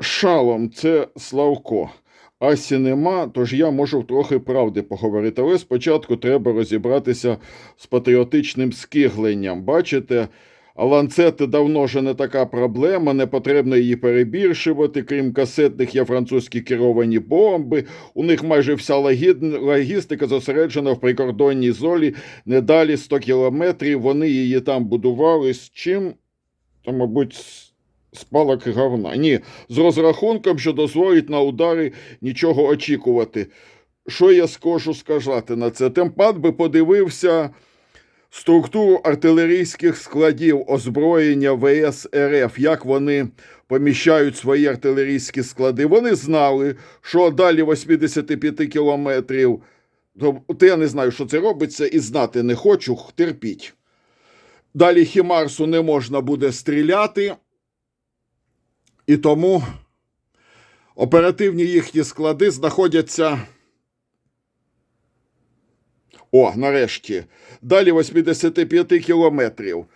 Шалом, це Славко. Асі нема, тож я можу трохи правди поговорити. Але спочатку треба розібратися з патріотичним скигленням. Бачите, ланцети давно вже не така проблема, не потрібно її перебільшувати. Крім касетних, є французькі керовані бомби. У них майже вся логістика зосереджена в прикордонній золі не далі 100 кілометрів. Вони її там будували з чим? Та, мабуть, з палок говна. Ні, з розрахунком, що дозволить на удари нічого очікувати. Що я скажу сказати на це? Темпат би подивився структуру артилерійських складів озброєння ВС РФ, як вони поміщають свої артилерійські склади. Вони знали, що далі 85 кілометрів. То то я не знаю, що це робиться, і знати не хочу, терпіть. Далі Хімарсу не можна буде стріляти, і тому оперативні їхні склади знаходяться. О, нарешті. Далі 85 кілометрів.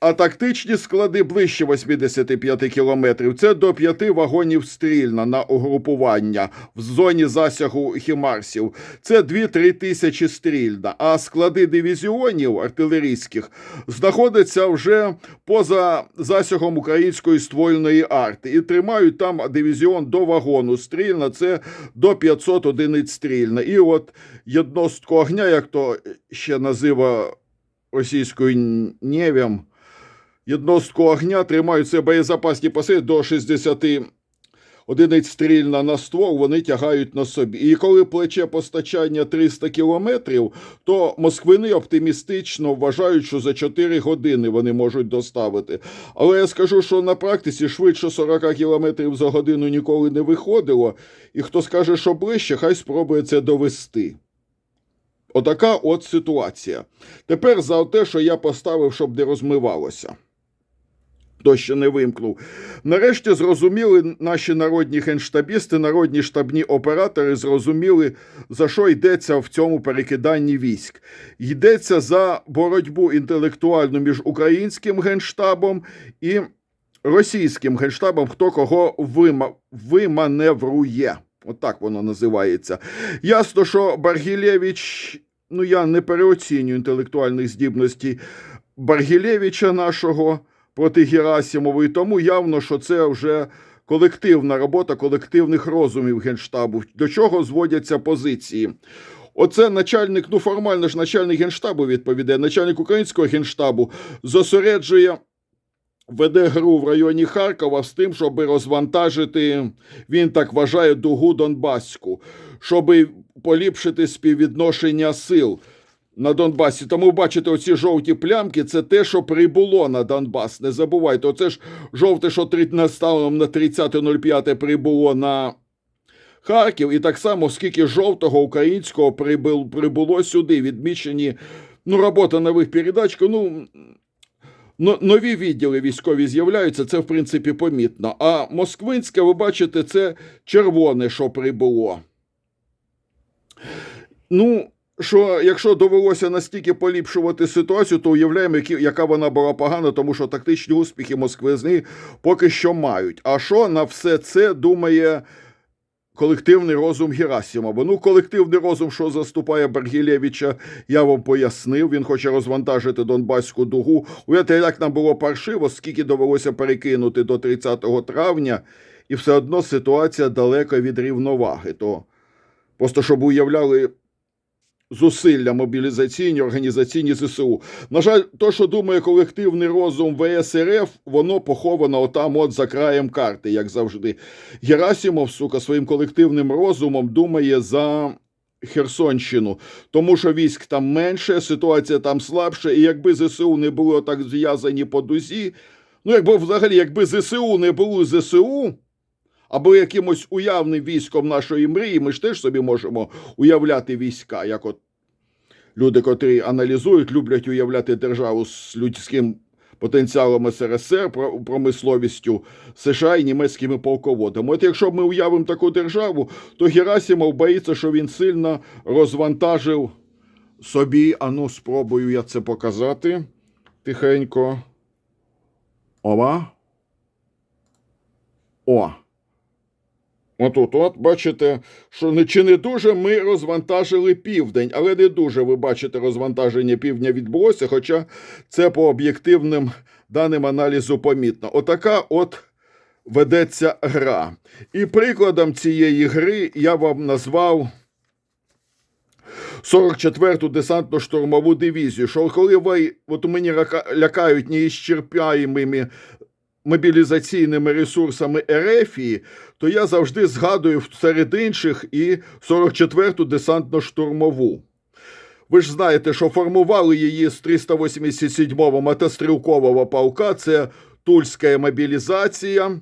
А тактичні склади ближче 85 кілометрів. Це до 5 вагонів стрільна на угрупування в зоні засягу хімарсів. Це 2-3 тисячі стрільна. А склади дивізіонів артилерійських знаходяться вже поза засягом української ствольної арти. І тримають там дивізіон до вагону стрільна. Це до 500 одиниць стрільна. І от єдностку огня, як то ще назива російською Нєвєм, єдностку огня тримають це боєзапасні паси до 60 одиниць стрільна на ствол, вони тягають на собі. І коли плече постачання 300 кілометрів, то москвини оптимістично вважають, що за 4 години вони можуть доставити. Але я скажу, що на практиці швидше 40 кілометрів за годину ніколи не виходило, і хто скаже, що ближче, хай спробує це довести. Отака от ситуація. Тепер за те, що я поставив, щоб не розмивалося. Хто не вимкнув. Нарешті зрозуміли наші народні генштабісти, народні штабні оператори зрозуміли, за що йдеться в цьому перекиданні військ. Йдеться за боротьбу інтелектуальну між українським генштабом і російським генштабом, хто кого вима- виманеврує. Отак воно називається. Ясно, що Баргілєвич, ну я не переоцінюю інтелектуальних здібностей Баргілєвича нашого проти Герасимової, тому явно, що це вже колективна робота колективних розумів Генштабу, до чого зводяться позиції. Оце начальник, ну формально ж начальник генштабу відповідає, начальник українського генштабу зосереджує веде гру в районі Харкова з тим, щоб розвантажити, він так вважає, дугу Донбаську, щоб поліпшити співвідношення сил на Донбасі. Тому бачите, оці жовті плямки це те, що прибуло на Донбас. Не забувайте, оце ж жовте, що станом на 30.05 прибуло на Харків, і так само скільки жовтого українського прибуло сюди, відмічені. Ну, робота нових передач, ну, нові відділи військові з'являються, це в принципі помітно. А Москвинське, ви бачите, це червоне, що прибуло. Ну, що якщо довелося настільки поліпшувати ситуацію, то уявляємо, яка вона була погана, тому що тактичні успіхи Москвизни поки що мають. А що на все це думає колективний розум Герасимова? Ну, колективний розум, що заступає Баргілєвича, я вам пояснив. Він хоче розвантажити Донбаську дугу. Уявляєте, як нам було паршиво, скільки довелося перекинути до 30 травня, і все одно ситуація далека від рівноваги. То просто щоб уявляли зусилля мобілізаційні, організаційні ЗСУ. На жаль, то, що думає колективний розум ВСРФ, воно поховано отам от за краєм карти, як завжди. Герасимов, сука, своїм колективним розумом думає за Херсонщину, тому що військ там менше, ситуація там слабша, і якби ЗСУ не були так зв'язані по дузі, ну якби взагалі, якби ЗСУ не були ЗСУ, або якимось уявним військом нашої мрії, ми ж теж собі можемо уявляти війська, як от люди, котрі аналізують, люблять уявляти державу з людським потенціалом СРСР, промисловістю США і німецькими полководами. От якщо ми уявимо таку державу, то Герасимов боїться, що він сильно розвантажив собі. Ану, спробую я це показати тихенько. Ова. О. Отут, от, бачите, що не чи не дуже ми розвантажили південь, але не дуже ви бачите, розвантаження півдня відбулося, хоча це по об'єктивним даним аналізу помітно. Отака от ведеться гра. І прикладом цієї гри я вам назвав 44-ту десантно-штурмову дивізію. Що коли ви от мені лякають неіщерпаємими мобілізаційними ресурсами Ерефії, то я завжди згадую серед інших і 44-ту десантно-штурмову. Ви ж знаєте, що формували її з 387-го мотострілкового полка, це Тульська мобілізація.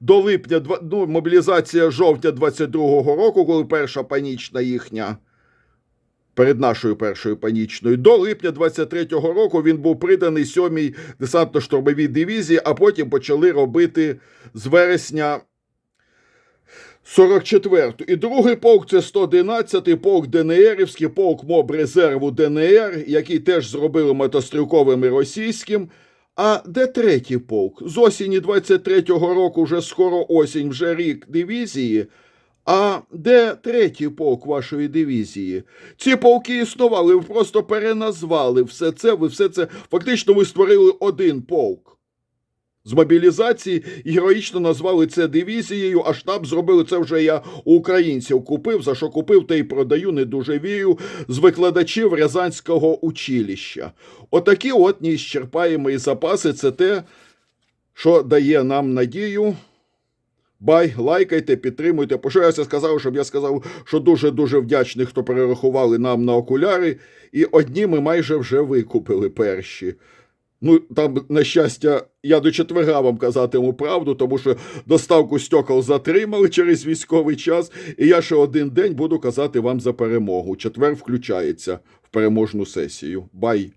До липня, ну, мобілізація жовтня 22-го року, коли перша панічна їхня, перед нашою першою панічною, до липня 23-го року він був приданий 7-й десантно-штурмовій дивізії, а потім почали робити з вересня 44-ту. І другий полк це 111-й полк ДНРівський, полк МОБ резерву ДНР, який теж зробили мотострілковим і російським. А де третій полк? З осені 23-го року, вже скоро осінь, вже рік дивізії. А де третій полк вашої дивізії? Ці полки існували, ви просто переназвали все це. Ви все це фактично ви створили один полк. З мобілізації героїчно назвали це дивізією, а штаб зробили це вже я у українців купив. За що купив, те й продаю, не дуже вірю, з викладачів Рязанського училища. Отакі от неіщерпаємі запаси це те, що дає нам надію. Бай, лайкайте, підтримуйте. По що я це сказав, щоб я сказав, що дуже-дуже вдячний, хто перерахували нам на окуляри, і одні ми майже вже викупили перші. Ну, там, на щастя, я до четверга вам казатиму правду, тому що доставку стекол затримали через військовий час, і я ще один день буду казати вам за перемогу. Четвер включається в переможну сесію. Бай!